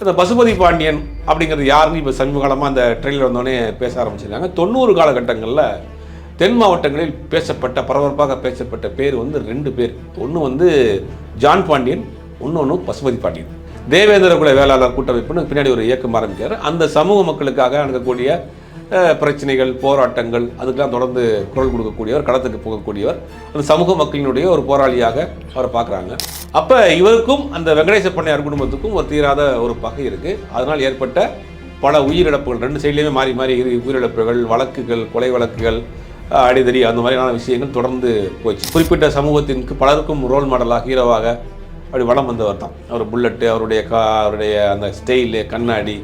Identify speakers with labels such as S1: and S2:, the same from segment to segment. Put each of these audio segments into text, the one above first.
S1: இந்த பசுபதி பாண்டியன் அப்படிங்கிறது யாருன்னு இப்போ சமீபகாலமாக அந்த ட்ரெயிலில் வந்தோடனே பேச ஆரம்பிச்சிருக்காங்க. தொண்ணூறு காலகட்டங்களில் தென் மாவட்டங்களில் பேசப்பட்ட பரபரப்பாக பேசப்பட்ட பேர் வந்து ரெண்டு பேர். ஒன்று வந்து ஜான் பாண்டியன் இன்னொன்று பசுபதி பாண்டியன். தேவேந்திர குல வேளாளர் கூட்டமைப்புன்னு பின்னாடி ஒரு இயக்கம் ஆரம்பிக்கிறார். அந்த சமூக மக்களுக்காக நடக்கக்கூடிய பிரச்சனைகள் போராட்டங்கள் அதுக்கெல்லாம் தொடர்ந்து குரல் கொடுக்கக்கூடியவர் களத்துக்கு போகக்கூடியவர் அந்த சமூக மக்களினுடைய ஒரு போராளியாக அவரை பார்க்குறாங்க. அப்போ இவருக்கும் அந்த வெங்கடேச பண்ணையார் குடும்பத்துக்கும் ஒரு தீராத ஒரு பகை இருக்குது அதனால் ஏற்பட்ட பல உயிரிழப்புகள் ரெண்டு சைட்லேயுமே மாறி மாறி உயிரிழப்புகள் வழக்குகள் கொலை வழக்குகள் அடிதடி அந்த மாதிரியான விஷயங்கள் தொடர்ந்து போச்சு. குறிப்பிட்ட சமூகத்திற்கு பலருக்கும் ரோல் மாடலாக ஹீரோவாக அப்படி வளம் வந்தவர் தான். அவர் புல்லட்டு அவருடைய கா அவருடைய அந்த ஸ்டைலு கண்ணாடி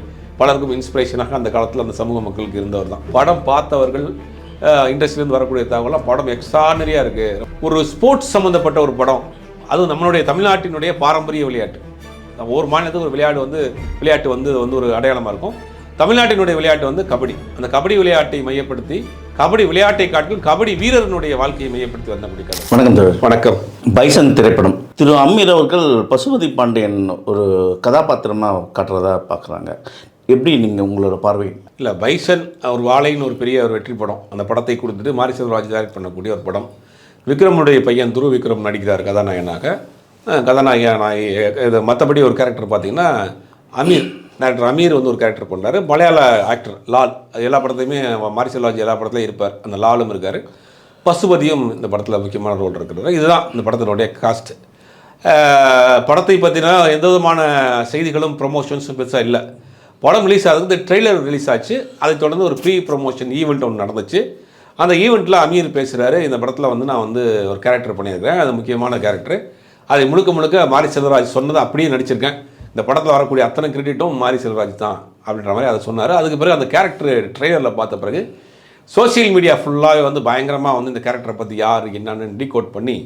S1: பலருக்கும் இன்ஸ்பிரேஷனாக அந்த காலத்தில் அந்த சமூக மக்களுக்கு இருந்தவர் தான். படம் பார்த்தவர்கள் இண்டஸ்ட்ரியிலேருந்து வரக்கூடிய தகவலாம் படம் எக்ஸ்ட்ரானரியாக இருக்குது ஒரு ஸ்போர்ட்ஸ் சம்மந்தப்பட்ட ஒரு படம் அதுவும் நம்மளுடைய தமிழ்நாட்டினுடைய பாரம்பரிய விளையாட்டு. ஒவ்வொரு மாநிலத்துக்கு ஒரு விளையாட்டு வந்து விளையாட்டு வந்து வந்து ஒரு அடையாளமாக இருக்கும். தமிழ்நாட்டினுடைய விளையாட்டு வந்து கபடி. அந்த கபடி விளையாட்டை மையப்படுத்தி கபடி விளையாட்டை காட்டிலும் கபடி வீரர்களுடைய வாழ்க்கையை மையப்படுத்தி வந்த கதை.
S2: வணக்கம் தோழர்.
S1: வணக்கம்.
S2: பைசன் திரைப்படம். திரு அம்மீர் அவர்கள் பசுபதி பாண்டியன் ஒரு கதாபாத்திரமாக காட்டுறதா பார்க்குறாங்க எப்படி நீங்கள் உங்களோட பார்வை?
S1: இல்லை பைசன் அவர் வாழைன்னு ஒரு பெரிய ஒரு வெற்றி படம். அந்த படத்தை கொடுத்துட்டு மாரி செல்வராஜ் டைரக்ட் பண்ணக்கூடிய ஒரு படம். விக்ரமுடைய பையன் துரு விக்ரம் நடிக்கிறார் கதாநாயகனாக. கதாநாயக கதாநாயகனாகி இது மற்றபடி ஒரு கேரக்டர் பார்த்தீங்கன்னா அமீர். டேரக்டர் அமீர் வந்து ஒரு கேரக்டர் பண்ணார். மலையாள ஆக்டர் லால். அது எல்லா படத்தையுமே மாரி செல்வராஜ் எல்லா படத்துலையும் இருப்பார். அந்த லாலும் இருக்கார். பசுபதியும் இந்த படத்தில் முக்கியமான ரோல் இருக்கிறார். இதுதான் இந்த படத்தினுடைய காஸ்ட் படத்தை பற்றினா எந்த விதமான செய்திகளும் ப்ரொமோஷன்ஸும் பெருசாக இல்லை. படம் ரிலீஸ் ஆகுது. ட்ரெய்லர் ரிலீஸ் ஆச்சு. அதை தொடர்ந்து ஒரு ப்ரீ ப்ரொமோஷன் ஈவெண்ட் ஒன்று நடந்துச்சு. அந்த ஈவெண்ட்டில் அமீர் பேசுகிறாரு இந்த படத்தில் வந்து நான் வந்து ஒரு கேரக்டர் பண்ணியிருக்கிறேன். அது முக்கியமான கேரக்டர் அதை முழுக்க முழுக்க மாரி செல்வராஜ் சொன்னதை அப்படியே நடிச்சிருக்கேன். இந்த படத்தில் வரக்கூடிய அத்தனை கிரெடிட்டும் மாரி செல்வராஜ் தான் அப்படின்ற மாதிரி அதை சொன்னார். அதுக்கு பிறகு அந்த கேரக்டர் ட்ரெய்லரில் பார்த்த பிறகு சோஷியல் மீடியா ஃபுல்லாகவே வந்து பயங்கரமாக வந்து இந்த கேரக்டரை பற்றி யார் என்னென்னு டீகோட் பண்ணி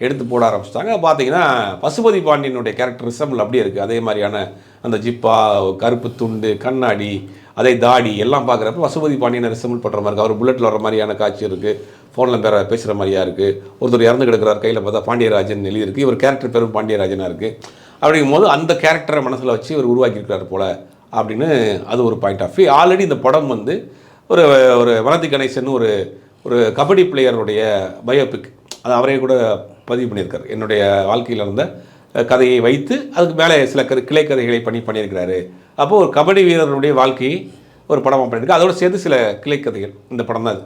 S1: எடுத்து போட ஆரம்பிச்சிட்டாங்க. பார்த்தீங்கன்னா பசுபதி பாண்டியனுடைய கேரக்டர் ரிசம்பிள் அப்படியே இருக்குது அதே மாதிரியான அந்த ஜிப்பா கருப்பு துண்டு கண்ணாடி அதே தாடி எல்லாம் பார்க்குறப்ப பசுபதி பாண்டியனை ரிசம்பிள் பண்ணுற மாதிரி இருக்குது அவர் புல்லட்டில் வர மாதிரியான காட்சி இருக்குது ஃபோனில் பேர பேசுகிற மாதிரியா இருக்குது ஒருத்தர் இறந்து கிடக்கிறார் கையில் பார்த்தா பாண்டியராஜன் எழுதியிருக்கு இவர் கேரக்டர் பேரும் பாண்டியராஜனாக இருக்குது அப்படிங்கும் போது அந்த கேரக்டரை மனசில் வச்சு இவர் உருவாக்கியிருக்கிறார் போல் அப்படின்னு அது ஒரு பாயிண்ட் ஆஃப் வியூ ஆல்ரெடி இந்த படம் வந்து ஒரு ஒரு வனதி கணேசன் ஒரு ஒரு கபடி பிளேயருடைய பயோபிக் அது அவரே கூட பதிவு பண்ணியிருக்கார். என்னுடைய வாழ்க்கையில் இருந்த கதையை வைத்து அதுக்கு மேலே சில கரு கிளை கதைகளை பண்ணி பண்ணியிருக்கிறாரு. அப்போது ஒரு கபடி வீரருடைய வாழ்க்கையை ஒரு படமாக பண்ணியிருக்கு அதோடு சேர்த்து சில கிளை கதைகள். இந்த படம் தான் அது.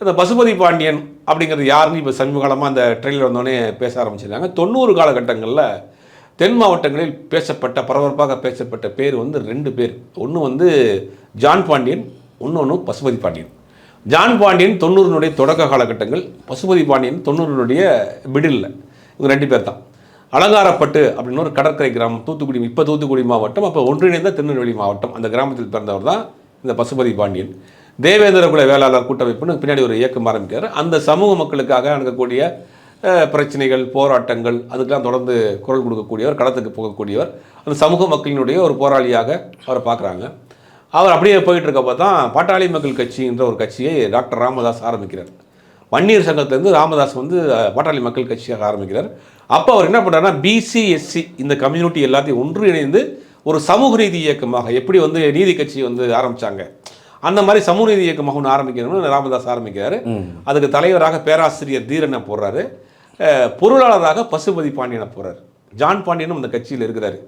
S1: அந்த பசுபதி பாண்டியன் அப்படிங்கிறது யாருன்னு இப்போ சமீபகாலமாக அந்த ட்ரெயிலில் வந்தோடனே பேச ஆரம்பிச்சிருக்காங்க. தொண்ணூறு காலகட்டங்களில் தென் மாவட்டங்களில் பேசப்பட்ட பரபரப்பாக பேசப்பட்ட பேர் வந்து ரெண்டு பேர். ஒன்று வந்து ஜான் பாண்டியன் இன்னொன்று பசுபதி பாண்டியன். ஜான் பாண்டியன் தொண்ணூறுனுடைய தொடக்க காலகட்டங்கள் பசுபதி பாண்டியன் தொண்ணூறுனுடைய மிடில் இவங்க ரெண்டு பேர் தான். அலங்காரப்பட்டு அப்படின்னு ஒரு கடற்கரை கிராமம் தூத்துக்குடி இப்போ தூத்துக்குடி மாவட்டம் அப்போ ஒன்றிணைந்த திருநெல்வேலி மாவட்டம். அந்த கிராமத்தில் பிறந்தவர் தான் இந்த பசுபதி பாண்டியன். தேவேந்திர குல வேளாளர் கூட்டமைப்புன்னு பின்னாடி ஒரு இயக்கம் ஆரம்பிக்கிறார். அந்த சமூக மக்களுக்காக நடக்கக்கூடிய பிரச்சனைகள் போராட்டங்கள் அதுக்கெல்லாம் தொடர்ந்து குரல் கொடுக்கக்கூடியவர் களத்துக்கு போகக்கூடியவர் அந்த சமூக மக்களினுடைய ஒரு போராளியாக அவரை பார்க்குறாங்க. அவர் அப்படியே போயிட்டு இருக்கப்போ தான் பாட்டாளி மக்கள் கட்சின்ற ஒரு கட்சியை டாக்டர் ராமதாஸ் ஆரம்பிக்கிறார். வன்னியர் சங்கத்திலேருந்து ராமதாஸ் வந்து பாட்டாளி மக்கள் கட்சியாக ஆரம்பிக்கிறார். அப்போ அவர் என்ன பண்ணுறாருன்னா பிசி எஸ்சி இந்த கம்யூனிட்டி எல்லாத்தையும் ஒன்று இணைந்து ஒரு சமூக நீதி இயக்கமாக எப்படி வந்து நீதி கட்சி வந்து ஆரம்பிச்சாங்க அந்த மாதிரி சமூக நீதி இயக்கமாக ஒன்று ஆரம்பிக்கணும்னு ராமதாஸ் ஆரம்பிக்கிறாரு. அதுக்கு தலைவராக பேராசிரியர் தீரனை போடுறாரு பொருளாளராக பசுபதி பாண்டியனை போடுறாரு ஜான் பாண்டியனும் அந்த கட்சியில் இருக்கிறாரு.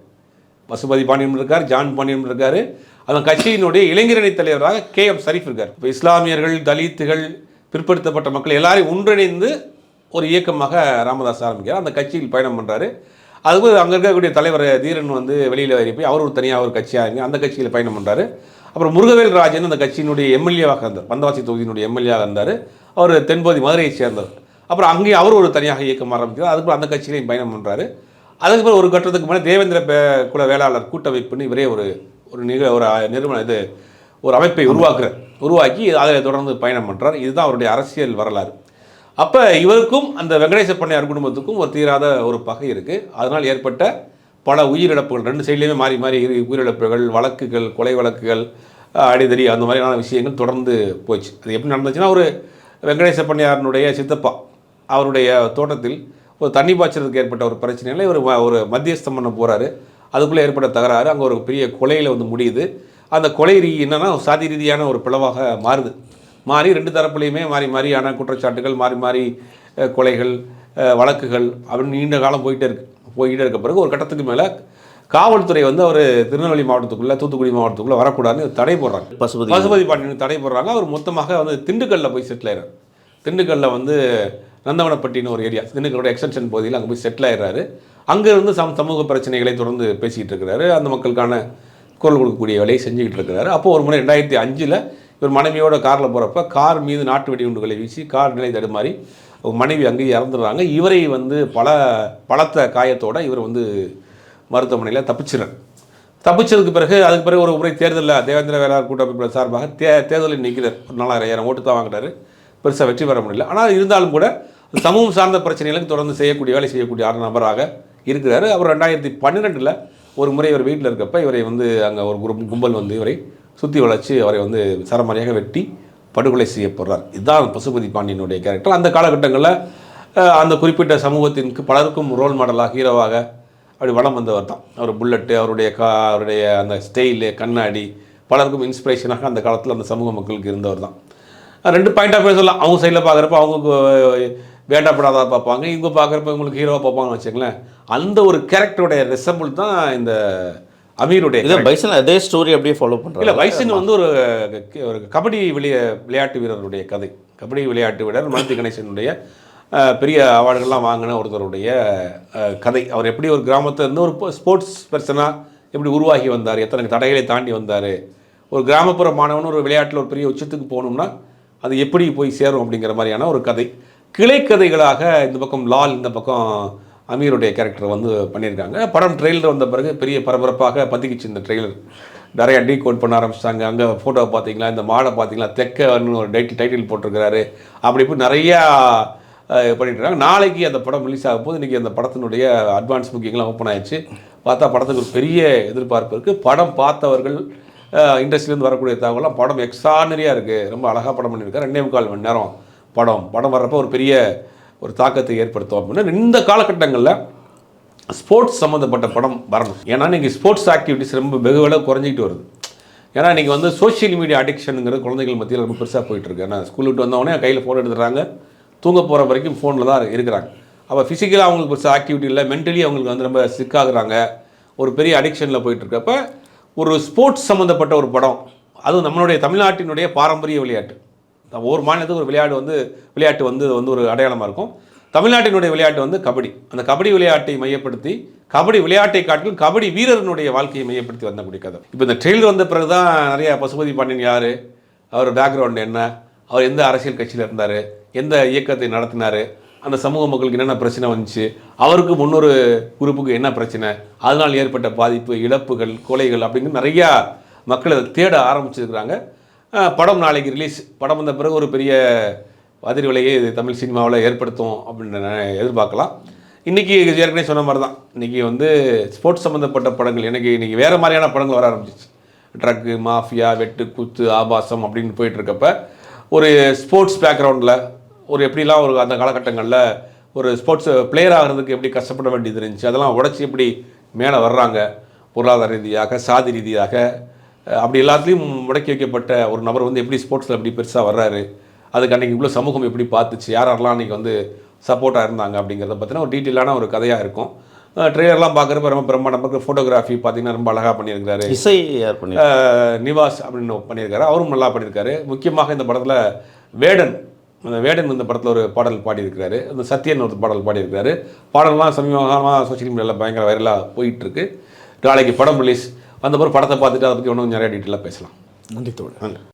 S1: பசுபதி பாண்டியன் இருக்கார் ஜான் பாண்டியன் இருக்காரு. அந்த கட்சியினுடைய இளைஞரணி தலைவராக கே எம் சரீஃப் இருக்கார். இப்போ இஸ்லாமியர்கள் தலித்துகள் பிற்படுத்தப்பட்ட மக்கள் எல்லாரையும் ஒன்றிணைந்து ஒரு இயக்கமாக ராமதாஸ் ஆரம்பிக்கிறார். அந்த கட்சியில் பயணம் பண்ணுறாரு அதுக்கு அங்கே இருக்கக்கூடிய தலைவர் தீரன் வந்து வெளியில் வரி போய் அவர் ஒரு தனியாக ஒரு கட்சியாக இருந்து அந்த கட்சியில் பயணம் பண்ணுறாரு அப்புறம் முருகவேல் ராஜன் அந்த கட்சியினுடைய எம்எல்ஏவாக இருந்தார். பந்தவாசி தொகுதியினுடைய எம்எல்ஏவாக இருந்தார். அவர் தென்பகுதி மதுரையை சேர்ந்தவர். அப்புறம் அங்கேயும் அவர் ஒரு தனியாக இயக்கம் ஆரம்பிக்கிறார். அதுக்கப்புறம் அந்த கட்சியிலையும் பயணம் பண்ணுறாரு அதுக்கப்புறம் ஒரு கட்டத்துக்கு மேலே தேவேந்திர பே- குல வேளாளர் கூட்டமைப்புன்னு இவரே ஒரு ஒரு நிக ஒரு நிறுவனம் இது ஒரு அமைப்பை உருவாக்குறார் உருவாக்கி அதில் தொடர்ந்து பயணம் பண்ணுறார் இதுதான் அவருடைய அரசியல் வரலாறு. அப்போ இவருக்கும் அந்த வெங்கடேச பண்ணையார் குடும்பத்துக்கும் ஒரு தீராத ஒரு பகை இருக்குது அதனால் ஏற்பட்ட பல உயிரிழப்புகள் ரெண்டு சைட்லேயுமே மாறி மாறி உயிரிழப்புகள் வழக்குகள் கொலை வழக்குகள் அடிதறி அடிதடி அந்த மாதிரியான விஷயங்கள் தொடர்ந்து போச்சு. அது எப்படி நடந்துச்சுன்னா ஒரு வெங்கடேச பண்ணையாரனுடைய சித்தப்பா அவருடைய தோட்டத்தில் ஒரு தண்ணி பாய்ச்சறதுக்கு ஏற்பட்ட ஒரு பிரச்சனையில் இவர் ஒரு மத்தியஸ்தம் பண்ண போகிறாரு அதுக்குள்ளே ஏற்பட்ட தகராறு அங்கே ஒரு பெரிய கொலையில் வந்து முடியுது. அந்த கொலை ரீ என்னன்னா சாதி ரீதியான ஒரு பிளவாக மாறுது. மாறி ரெண்டு தரப்புலையுமே மாறி மாறியான குற்றச்சாட்டுகள் மாறி மாறி கொலைகள் வழக்குகள் அப்படின்னு நீண்ட காலம் போயிட்டே இருக்கு. போயிட்டே இருக்க பிறகு ஒரு கட்டத்துக்கு மேலே காவல்துறை வந்து அவர் திருநெல்வேலி மாவட்டத்துக்குள்ளே தூத்துக்குடி மாவட்டத்துக்குள்ளே வரக்கூடாதுன்னு தடை போடுறாங்க.
S2: பசுபதி.
S1: பசுபதி பாண்டியன் தடை போடுறாங்க. அவர் மொத்தமாக வந்து திண்டுக்கல்ல போய் செட்டில் ஆயிடுறாரு திண்டுக்கல்ல வந்து நந்தவனப்பட்டின்னு ஒரு ஏரியா திண்டுக்கலோட எக்ஸ்டென்ஷன் பகுதியில் அங்கே போய் செட்டில் ஆயிடுறாரு அங்கே இருந்து சம் சமூக பிரச்சனைகளை தொடர்ந்து பேசிக்கிட்டு இருக்கிறாரு. அந்த மக்களுக்கான குரல் கொடுக்கக்கூடிய வேலையை செஞ்சுக்கிட்டு இருக்கிறாரு. அப்போ ஒரு முறை ரெண்டாயிரத்தி அஞ்சில் இவர் மனைவியோட காரில் போகிறப்ப கார் மீது நாட்டு வெடிகுண்டுகளை வீசி கார் நிலை தடுமாறி மனைவி அங்கேயே இறந்துடுறாங்க. இவரை வந்து பல பலத்த காயத்தோடு இவர் வந்து மருத்துவமனையில் தப்பிச்சிறார் தப்பிச்சதுக்கு பிறகு அதுக்கு பிறகு ஒரு முறை தேர்தலில் தேவேந்திர வேளாண் கூட்டமைப்பு சார்பாக தே தேர்தலில் நிற்கிறார். ஒரு நாலாயிரம் ஓட்டு தான் வாங்கினார் பெருசாக வெற்றி பெற முடியல. ஆனால் இருந்தாலும் கூட சமூகம் சார்ந்த பிரச்சனைகளுக்கு தொடர்ந்து செய்யக்கூடிய வேலை செய்யக்கூடிய ஆறு நபராக இருக்கிறாரு. அவர் ரெண்டாயிரத்தி பன்னிரெண்டில் ஒரு முறை இவர் வீட்டில் இருக்கப்ப இவரை வந்து அங்கே ஒரு குரூப் கும்பல் வந்து இவரை சுற்றி வளைச்சி அவரை வந்து சரமாரியாக வெட்டி படுகொலை செய்யப்படுறார் இதுதான் பசுபதி பாண்டியனுடைய கேரக்டர் அந்த காலகட்டங்களில் அந்த குறிப்பிட்ட சமூகத்திற்கு பலருக்கும் ரோல் மாடலாக ஹீரோவாக அப்படி வளம் வந்தவர் தான். அவர் புல்லட்டு அவருடைய கா அவருடைய அந்த ஸ்டைலு கண்ணாடி பலருக்கும் இன்ஸ்பிரேஷனாக அந்த காலத்தில் அந்த சமூக மக்களுக்கு இருந்தவர் தான். ரெண்டு பாயிண்ட் ஆஃப் வியூ சொல்லலாம். அவங்க சைடில் பார்க்குறப்ப அவங்க வேண்டாப்படாதா பார்ப்பாங்க. இவங்க பார்க்குறப்ப இவங்களுக்கு ஹீரோவாக பார்ப்பாங்கன்னு வச்சுங்களேன் அந்த ஒரு கேரக்டருடைய ரெசம்பிள் தான் இந்த அமீருடைய
S2: இதே பைசன் அதே ஸ்டோரி அப்படியே ஃபாலோ
S1: இல்லை
S2: பண்ணுறாங்க
S1: வைசன் வந்து ஒரு ஒரு கபடி விளைய விளையாட்டு வீரருடைய கதை. கபடி விளையாட்டு வீரர் மனத்தி கணேசனுடைய பெரிய அவார்டுகள்லாம் வாங்கின ஒருத்தருடைய கதை. அவர் எப்படி ஒரு கிராமத்துல இருந்து ஒரு ஸ்போர்ட்ஸ் பர்சனாக எப்படி உருவாகி வந்தார்? எத்தனை தடைகளை தாண்டி வந்தார்? ஒரு கிராமப்புற மாணவன் ஒரு விளையாட்டில் ஒரு பெரிய உச்சத்துக்கு போகணும்னா அது எப்படி போய் சேரும் அப்படிங்கிற மாதிரியான ஒரு கதை. கிளைக்கதைகளாக இந்த பக்கம் லால் இந்த பக்கம் அமீருடைய கேரக்டர் வந்து பண்ணியிருக்காங்க. படம் ட்ரெயிலர் வந்த பிறகு பெரிய பரபரப்பாக பதுக்கிச்சு இந்த ட்ரெய்லர் நிறைய டீ கோட் பண்ண ஆரம்பிச்சிட்டாங்க. அங்கே ஃபோட்டோ பார்த்தீங்களா இந்த மாடை பார்த்தீங்களா தெக்கன்னு ஒரு டைட்டில் டைட்டில் போட்டிருக்கிறாரு. அப்படி இப்படி நிறையா பண்ணிட்டுருக்காங்க. நாளைக்கு அந்த படம் ரிலீஸ் ஆகும் போது இன்றைக்கி அந்த படத்தினுடைய அட்வான்ஸ் புக்கிங்லாம் ஓப்பன் ஆயிடுச்சு. பார்த்தா படத்துக்கு ஒரு பெரிய எதிர்பார்ப்பு இருக்குது படம் பார்த்தவர்கள் இண்டஸ்ட்ரியிலேருந்து வரக்கூடிய தகவலாம் படம் எக்ஸ்ட்ரானரியாக இருக்குது ரொம்ப அழகாக படம் பண்ணியிருக்காரு. ரெண்டே முக்கால் மணி நேரம். படம் படம் வர்றப்போ ஒரு பெரிய ஒரு தாக்கத்தை ஏற்படுத்தும் அப்படின்னா. இந்த காலகட்டங்களில் ஸ்போர்ட்ஸ் சம்மந்தப்பட்ட படம் வரணும். ஏன்னா இன்றைக்கி ஸ்போர்ட்ஸ் ஆக்டிவிட்டிஸ் ரொம்ப வெகுவளவு குறைஞ்சிக்கிட்டு வருது. ஏன்னா இன்றைக்கி வந்து சோஷியல் மீடியா அடிக்ஷனுங்கிறது குழந்தைகள் மத்தியில் ரொம்ப பெருசாக போயிட்டுருக்கு ஏன்னா ஸ்கூல் விட்டு வந்தவொடனே கையில் ஃபோன் எடுத்துடுறாங்க. தூங்க போகிற வரைக்கும் ஃபோனில் தான் இருக்கிறாங்க. அப்போ ஃபிசிக்கலாக அவங்களுக்கு பெருசாக ஆக்டிவிட்டி இல்லை. மென்டலி அவங்களுக்கு வந்து ரொம்ப சிக்காகிறாங்க ஒரு பெரிய அடிக்ஷனில் போயிட்டுருக்கப்ப ஒரு ஸ்போர்ட்ஸ் சம்மந்தப்பட்ட ஒரு படம். அதுவும் நம்மளுடைய தமிழ்நாட்டினுடைய பாரம்பரிய விளையாட்டு. ஒவ்வொரு மாநிலத்துக்கு ஒரு விளையாடு வந்து விளையாட்டு வந்து வந்து ஒரு அடையாளமாக இருக்கும். தமிழ்நாட்டினுடைய விளையாட்டு வந்து கபடி. அந்த கபடி விளையாட்டை மையப்படுத்தி கபடி விளையாட்டை காட்டிலும் கபடி வீரர்களுடைய வாழ்க்கையை மையப்படுத்தி வந்தக்கூடிய கதை. இப்போ இந்த ட்ரெயில் வந்த பிறகு தான் நிறைய பசுபதி பாண்டியன் யார் அவர் பேக்ரவுண்ட் என்ன அவர் எந்த அரசியல் கட்சியில் இருந்தார் எந்த இயக்கத்தை நடத்தினார் அந்த சமூக மக்களுக்கு என்னென்ன பிரச்சனை வந்துச்சு அவருக்கு முன்னொரு குரூப்புக்கு என்ன பிரச்சனை அதனால் ஏற்பட்ட பாதிப்பு இழப்புகள் கொலைகள் அப்படிங்கிற நிறையா மக்களை தேட ஆரம்பிச்சிருக்கிறாங்க. படம் நாளைக்கு ரிலீஸ் படம் வந்த பிறகு ஒரு பெரிய அதிர்வலையை இது தமிழ் சினிமாவில் ஏற்படுத்தும் அப்படின்னு எதிர்பார்க்கலாம். இன்றைக்கி ஏற்கனவே சொன்ன மாதிரி தான். இன்றைக்கி வந்து ஸ்போர்ட்ஸ் சம்மந்தப்பட்ட படங்கள். எனக்கு இன்றைக்கி வேறு மாதிரியான படங்கள் வர ஆரம்பிச்சிச்சு ட்ரக்கு மாஃபியா வெட்டு குத்து ஆபாசம் அப்படின்னு போயிட்டுருக்கப்ப ஒரு ஸ்போர்ட்ஸ் பேக்ரவுண்டில் ஒரு எப்படிலாம் ஒரு அந்த காலகட்டங்களில் ஒரு ஸ்போர்ட்ஸ் பிளேயர் ஆகிறதுக்கு எப்படி கஷ்டப்பட வேண்டியது இருந்துச்சு அதெல்லாம் உடச்சி எப்படி மேலே வர்றாங்க? பொருளாதார ரீதியாக சாதி ரீதியாக அப்படி எல்லாத்துலேயும் முடக்கி வைக்கப்பட்ட ஒரு நபர் வந்து எப்படி ஸ்போர்ட்ஸில் எப்படி பெருசாக வர்றாரு? அதுக்கு அன்றைக்கி இவ்வளோ சமூகம் எப்படி பார்த்துச்சு? யார் யாரெல்லாம் அன்றைக்கி வந்து சப்போர்ட்டாக இருந்தாங்க அப்படிங்கிறத பற்றின ஒரு டீட்டெயிலான ஒரு கதையாக இருக்கும். ட்ரெய்லர்லாம் பார்க்குறப்ப ரொம்ப பிரம்மாண்டமாக ஃபோட்டோகிராஃபி பார்த்தீங்கன்னா ரொம்ப அழகாக பண்ணியிருக்காரு
S2: இசை யார் பண்ணி
S1: நிவாஸ் அப்படின்னு பண்ணியிருக்காரு. அவரும் நல்லா பண்ணியிருக்காரு. முக்கியமாக இந்த படத்தில் வேடன் அந்த வேடன் இந்த படத்தில் ஒரு பாடல் பாடியிருக்கிறாரு. அந்த சத்யன் ஒரு பாடல் பாடியிருக்காரு பாடல்லாம் சமீபமாக சோஷியல் மீடியாவில் பயங்கர வைரலாக போயிட்டுருக்கு நாளைக்கு படம் ரிலீஸ் வந்த பிறகு படத்தை பார்த்துட்டு அதை பற்றி இன்னும் நிறைய டீட்டெயிலாக பேசலாம்.
S3: நன்றி தோழர்.
S1: நன்றி.